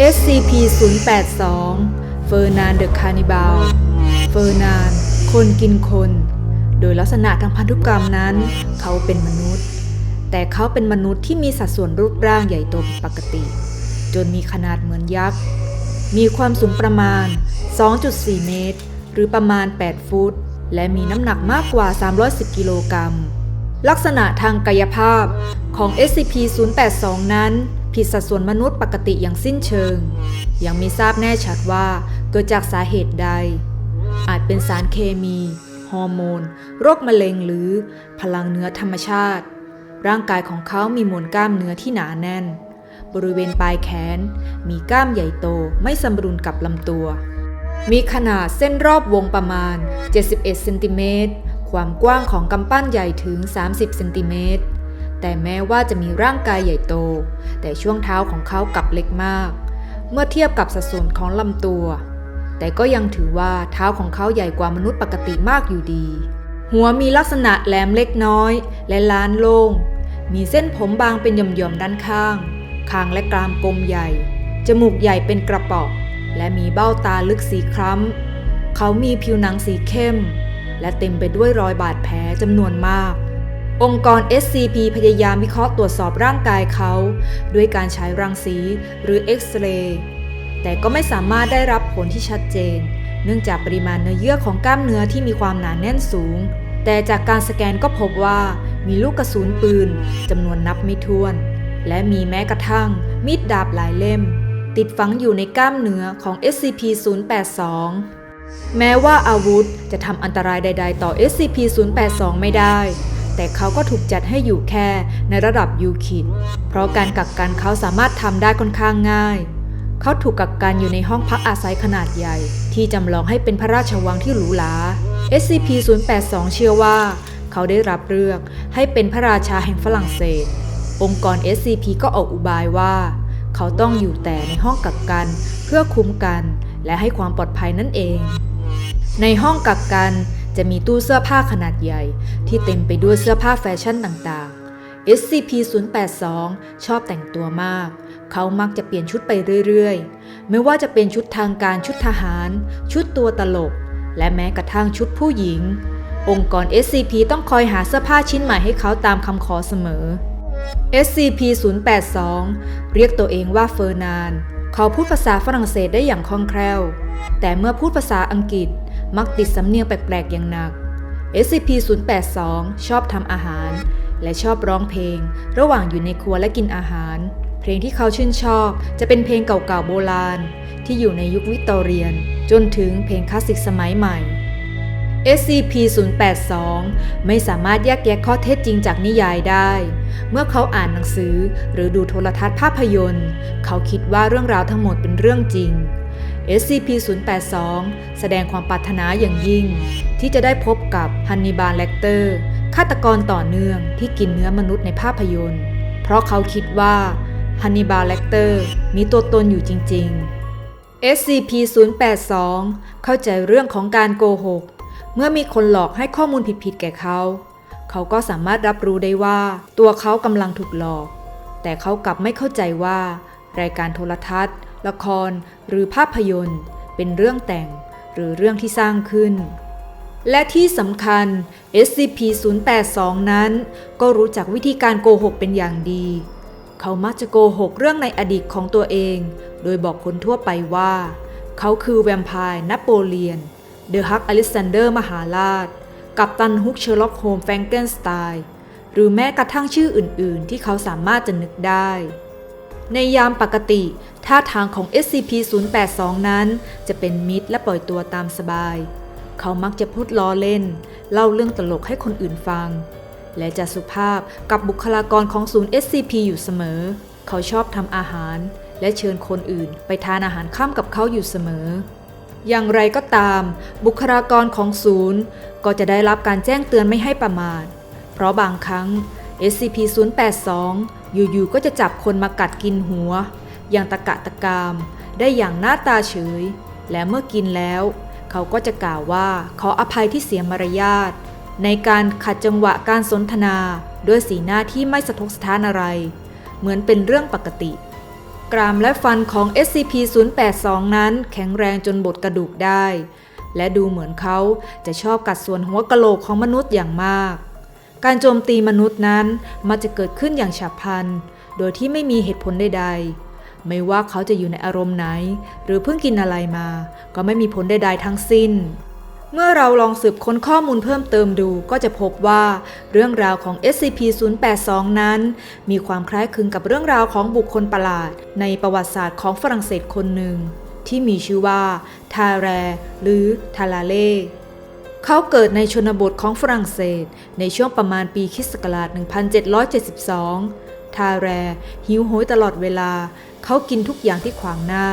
SCP-082 เฟอร์นานเดอะคานิบาลเฟอร์นาน คนกินคน โดยลักษณะทางพันธุกรรมนั้น เขาเป็นมนุษย์ แต่เขาเป็นมนุษย์ที่มีสัดส่วนรูปร่างใหญ่โตผิดปกติ จนมีขนาดเหมือนยักษ์ มีความสูงประมาณ 2.4 เมตร หรือประมาณ 8 ฟุต และมีน้ำหนักมากกว่า 310 กิโลกรัม ลักษณะทางกายภาพของ SCP-082 นั้น ผิดสัดส่วนมนุษย์ปกติอย่างสิ้นเชิง ยังไม่ทราบแน่ชัดว่าเกิดจากสาเหตุใด อาจเป็นสารเคมี ฮอร์โมน โรคมะเร็งหรือพลังเนื้อธรรมชาติ ร่างกายของเขามีมวลกล้ามเนื้อที่หนาแน่น บริเวณปลายแขน มีกล้ามใหญ่โตไม่สมดุลกับลำตัว มีขนาดเส้นรอบวงประมาณ 71เซนติเมตรความกว้างของกำปั้นใหญ่ถึง 30เซนติเมตร แต่แม้ว่าจะมีร่างกายใหญ่โต แต่ช่วงเท้าของเขากลับเล็กมาก เมื่อเทียบกับสัดส่วนของลำตัว แต่ก็ยังถือว่าเท้าของเขาใหญ่กว่ามนุษย์ปกติมากอยู่ดี หัวมีลักษณะแหลมเล็กน้อย และล้านโล่ง มีเส้นผมบางเป็นหย่อมๆด้านข้าง คางและกรามกลมใหญ่ จมูกใหญ่เป็นกระป๋องและมีเบ้าตาลึกสีคล้ำ เขามีผิวหนังสีเข้ม และเต็มไปด้วยรอยบาดแผลจำนวนมาก องค์กร SCP พยายามวิเคราะห์ตรวจสอบร่างกายเขา ด้วยการใช้รังสีหรือเอ็กซเรย์แต่ก็ไม่สามารถได้รับผลที่ชัดเจน เนื่องจากปริมาณเนื้อเยื่อของกล้ามเนื้อที่มีความหนาแน่นสูง แต่จากการสแกนก็พบว่ามีลูกกระสุนปืนจำนวนนับไม่ถ้วน และมีแม้กระทั่งมีดดาบหลายเล่ม ติดฝังอยู่ในกล้ามเนื้อของ SCP-082 แม้ว่าอาวุธจะทำอันตรายใด ๆ ต่อ SCP-082 ไม่ได้ แต่เขาก็ถูกจัดให้อยู่แค่ในระดับยูคิด เพราะการกักกันเขาสามารถทำได้ค่อนข้างง่าย เขาถูกกักกันอยู่ในห้องพักอาศัยขนาดใหญ่ ที่จำลองให้เป็นพระราชวังที่หรูหรา SCP-082 เชื่อว่า เขาได้รับเลือกให้เป็นพระราชาแห่งฝรั่งเศส องค์กร SCP ก็ออกอุบายว่า เขาต้องอยู่แต่ในห้องกักกันเพื่อคุ้มกัน และให้ความปลอดภัยนั่นเอง ในห้องกักกัน จะมีตู้เสื้อผ้าขนาดใหญ่ ที่เต็มไปด้วยเสื้อผ้าแฟชั่นต่างๆ SCP-082 ชอบแต่งตัวมาก เขามักจะเปลี่ยนชุดไปเรื่อยๆ ไม่ว่าจะเป็นชุดทางการชุดทหาร ชุดตัวตลก และแม้กระทั่งชุดผู้หญิง องค์กร SCP ต้องคอยหาเสื้อผ้าชิ้นใหม่ให้เขาตามคำขอเสมอ SCP-082 เรียกตัวเองว่าเฟอร์นาน เขาพูดภาษาฝรั่งเศสได้อย่างคล่องแคล่ว แต่เมื่อพูดภาษาอังกฤษ มักติดสำเนียงแปลกๆอย่างหนัก SCP-082 ชอบทำอาหาร และชอบร้องเพลง ระหว่างอยู่ในครัวและกินอาหาร เพลงที่เขาชื่นชอบ จะเป็นเพลงเก่าๆโบราณ ที่อยู่ในยุควิกตอเรียน จนถึงเพลงคลาสสิกสมัยใหม่ SCP-082 ไม่สามารถแยกแยะข้อเท็จจริงจากนิยายได้ เมื่อเขาอ่านหนังสือหรือดูโทรทัศน์ภาพยนตร์ เขาคิดว่าเรื่องราวทั้งหมดเป็นเรื่องจริง SCP-082 แสดงความปรารถนาอย่างยิ่ง ที่จะได้พบกับฮันนิบาลเลกเตอร์ฆาตกรต่อเนื่องที่กินเนื้อมนุษย์ในภาพยนตร์ เพราะเขาคิดว่าฮันนิบาลเลกเตอร์มีตัวตนอยู่จริง ๆ SCP-082 เข้าใจเรื่องของการโกหก เมื่อมีคนหลอกให้ข้อมูลผิดๆแก่เขา เขาก็สามารถรับรู้ได้ว่าตัวเขากำลังถูกหลอก แต่เขากลับไม่เข้าใจว่ารายการโทรทัศน์ ละครหรือภาพยนตร์ เป็นเรื่องแต่งหรือเรื่องที่สร้างขึ้น และที่สำคัญ SCP-082 นั้น ก็รู้จักวิธีการโกหกเป็นอย่างดี เขามักจะโกหกเรื่องในอดีตของตัวเอง โดยบอกคนทั่วไปว่า เขาคือแวมไพร์นโปเลียน เดอะฮักอล็กซานเดอร์มหาราช กัปตันฮุกเชอร์ล็อกโฮมแฟรงเกนสไตน์หรือแม้กระทั่งชื่ออื่น ๆ ที่เขาสามารถจะนึกได้ ในยามปกติท่าทางของ SCP-082 นั้น จะเป็นมิตรและปล่อยตัวตามสบาย เขามักจะพูดล้อเล่น เล่าเรื่องตลกให้คนอื่นฟัง และจะสุภาพกับบุคลากรของศูนย์ SCP อยู่เสมอ เขาชอบทำอาหาร และเชิญคนอื่น ไปทานอาหารข้ามกับเขาอยู่เสมอ อย่างไรก็ตาม บุคลากรของศูนย์ ก็จะได้รับการแจ้งเตือนไม่ให้ประมาท เพราะบางครั้ง SCP-082 อยู่ๆก็จะจับคนมากัดกินหัว อย่างตะกะตะกาม ได้อย่างหน้าตาเฉย และเมื่อกินแล้ว เขาก็จะกล่าวว่าขออภัยที่เสียมารยาทในการขัดจังหวะการสนทนาด้วยสีหน้าที่ไม่สะทกสะท้านอะไร เหมือนเป็นเรื่องปกติ กรามและฟันของ SCP-082 นั้นแข็งแรงจนบดกระดูกได้ และดูเหมือนเขาจะชอบกัดส่วนหัวกะโหลกของมนุษย์อย่างมาก การโจมตีมนุษย์นั้นมักจะเกิดขึ้นอย่างฉับพลัน โดยที่ไม่มีเหตุผลใดๆ ไม่ว่าเขาจะอยู่ในอารมณ์ไหน หรือเพิ่งกินอะไรมา ก็ไม่มีผลใดๆทั้งสิ้น เมื่อเราลองสืบค้นข้อมูลเพิ่มเติมดูก็จะพบว่าเรื่องราวของ SCP-082 นั้น มีความคล้ายคลึงกับเรื่องราวของบุคคลประหลาด ในประวัติศาสตร์ของฝรั่งเศสคนหนึ่ง ที่มีชื่อว่าทาแรหรือทาลาเล่ เขาเกิดในชนบทของฝรั่งเศส ในช่วงประมาณปีคริสต์ศักราช1772 ทาแร หิวโหยตลอดเวลา เขากินทุกอย่างที่ขวางหน้า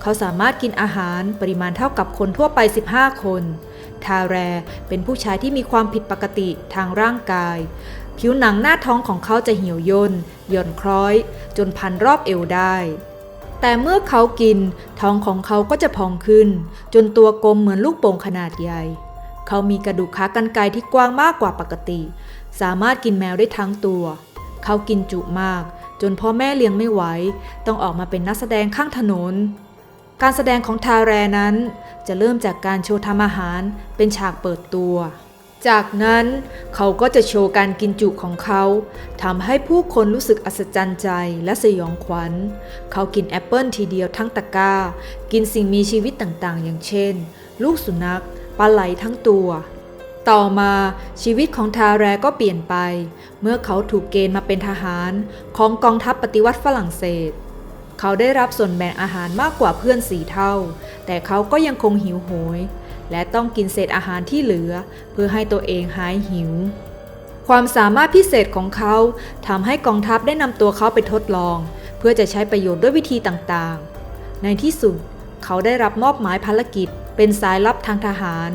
เขาสามารถกินอาหารปริมาณเท่ากับคนทั่วไป 15 คน ทาแรเป็นผู้ชายที่มีความผิดปกติทางร่างกาย ผิวหนังหน้าท้องของเขาจะเหี่ยวย่นหย่อนคล้อย จนพันรอบเอวได้แต่เมื่อเขากินท้องของเขาก็จะพองขึ้น จนตัวกลมเหมือนลูกโป่งขนาดใหญ่ เขามีกระดูกขากรรไกรที่กว้างมากกว่าปกติ สามารถกินแมวได้ทั้งตัว เขากินจุมาก จนพ่อแม่เลี้ยงไม่ไหว ต้องออกมาเป็นนักแสดงข้างถนน การแสดงของทาแรนั้นจะเริ่มจากการโชว์ทำอาหารเป็นฉากเปิดตัว จากนั้นเขาก็จะโชว์การกินจุของเขาทำให้ผู้คนรู้สึกอัศจรรย์ใจและสยองขวัญ เขากินแอปเปิลทีเดียวทั้งตะกร้า กินสิ่งมีชีวิตต่างๆ อย่างเช่น ลูกสุนัข ปลาไหลทั้งตัว ต่อมาชีวิตของทาแรก็เปลี่ยนไป เมื่อเขาถูกเกณฑ์มาเป็นทหารของกองทัพปฏิวัติฝรั่งเศส เขาได้รับส่วนแบ่งอาหารมากกว่าเพื่อนสี่เท่า แต่เขาก็ยังคงหิวโหย และต้องกินเศษอาหารที่เหลือ เพื่อให้ตัวเองหายหิวความสามารถพิเศษของเขาทำให้กองทัพได้นำตัวเขาไปทดลอง เพื่อจะใช้ประโยชน์ด้วยวิธีต่างๆ ในที่สุด เขาได้รับมอบหมายภารกิจ เป็นสายลับทางทหาร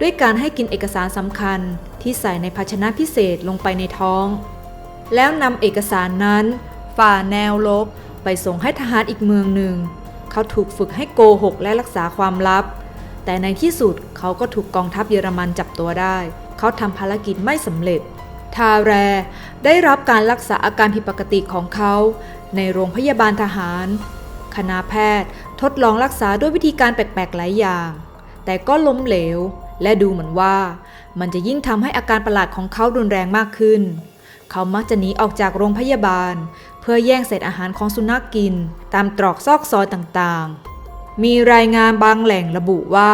ด้วยการให้กินเอกสารสำคัญที่ใส่ในภาชนะพิเศษลงไปในท้อง แล้วนำเอกสารนั้นฝ่าแนวลบไปส่งให้ทหารอีกเมืองหนึ่ง เขาถูกฝึกให้โกหกและรักษาความลับ แต่ในที่สุดเขาก็ถูกกองทัพเยอรมันจับตัวได้ เขาทำภารกิจไม่สำเร็จ ทาแรได้รับการรักษาอาการผิดปกติของเขา ในโรงพยาบาลทหาร คณะแพทย์ ทดลองรักษาด้วยวิธีการแปลกๆหลายอย่าง แต่ก็ล้มเหลว และดูเหมือนว่ามันจะยิ่งทำให้อาการประหลาดของเขารุนแรงมากขึ้น เขามักจะหนีออกจากโรงพยาบาล เพื่อแย่งเศษอาหารของสุนัขกกิน ตามตรอกซอกซอยต่างๆ มีรายงานบางแหล่งระบุว่า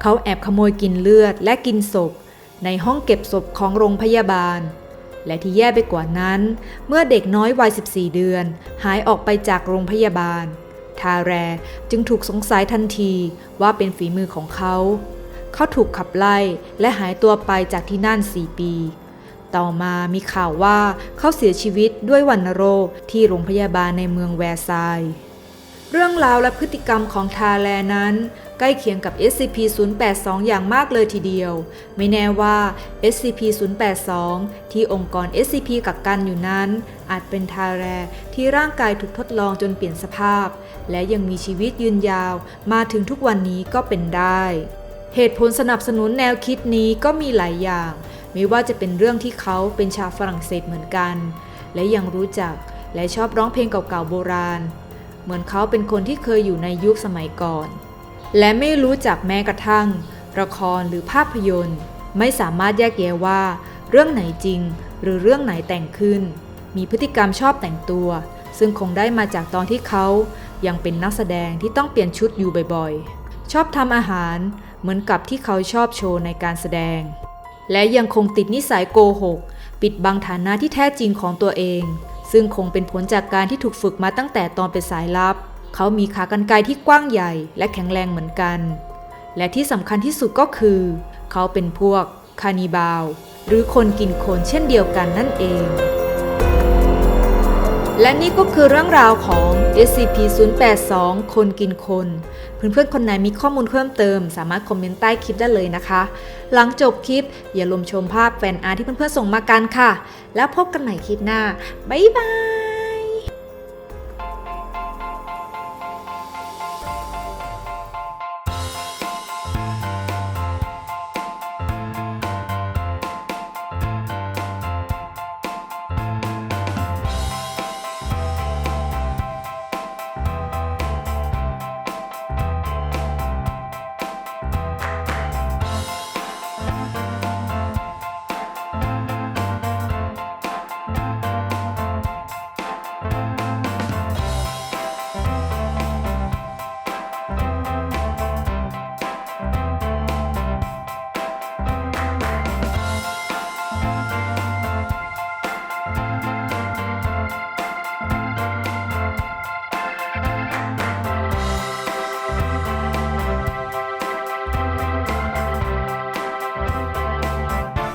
เขาแอบขโมยกินเลือดและกินศพ ในห้องเก็บศพของโรงพยาบาลและที่แย่ไปกว่านั้น เมื่อเด็กน้อยวัย 14 เดือน หายออกไปจากโรงพยาบาล ทาแรจึงถูกสงสัยทันทีว่าเป็นฝีมือของเขา เขาถูกขับไล่และหายตัวไปจากที่นั่น4ปี ต่อมามีข่าวว่าเขาเสียชีวิตด้วยวัณโรคที่โรงพยาบาลในเมืองแวร์ซายเรื่องราวและพฤติกรรมของทาแรนั้น ใกล้เคียงกับ SCP-082 อย่างมากเลยทีเดียว ไม่แน่ว่า SCP-082 ที่องค์กร SCP กักกันอยู่นั้น อาจเป็นทาแรที่ร่างกายถูกทดลองจนเปลี่ยนสภาพ และยังมีชีวิตยืนยาวมาถึงทุกวันนี้ก็เป็นได้ เหตุผลสนับสนุนแนวคิดนี้ก็มีหลายอย่าง ไม่ว่าจะเป็นเรื่องที่เขาเป็นชาวฝรั่งเศสเหมือนกัน และยังรู้จักและชอบร้องเพลงเก่าๆโบราณ เหมือนเขาเป็นคนที่เคยอยู่ในยุคสมัยก่อน และไม่รู้จักแม้กระทั่ง ละครหรือภาพยนตร์ ไม่สามารถแยกแยะว่า เรื่องไหนจริง หรือเรื่องไหนแต่งขึ้น มีพฤติกรรมชอบแต่งตัว ซึ่งคงได้มาจากตอนที่เขายังเป็นนักแสดงที่ต้องเปลี่ยนชุดอยู่บ่อยๆ ชอบทำอาหารเหมือนกับที่เขาชอบโชว์ในการแสดง และยังคงติดนิสัยโกหก ปิดบังฐานะที่แท้จริงของตัวเอง ซึ่งคงเป็นผลจากการที่ถูกฝึกมาตั้งแต่ตอนเป็นสายลับ เขามีขากรรไกรที่กว้างใหญ่และแข็งแรงเหมือนกัน และที่สำคัญที่สุดก็คือ เขาเป็นพวกคานิบาลหรือคนกินคนเช่นเดียวกันนั่นเอง และนี่ก็คือเรื่องราวของ SCP-082 คนกินคน เพื่อนๆ คนไหนมีข้อมูลเพิ่มเติม สามารถคอมเมนต์ใต้คลิปได้เลยนะคะ หลังจบคลิป อย่าลืมชมภาพแฟนอาร์ที่เพื่อนๆ ส่งมากันค่ะ แล้วพบกันใหม่คลิปหน้า บ๊ายบาย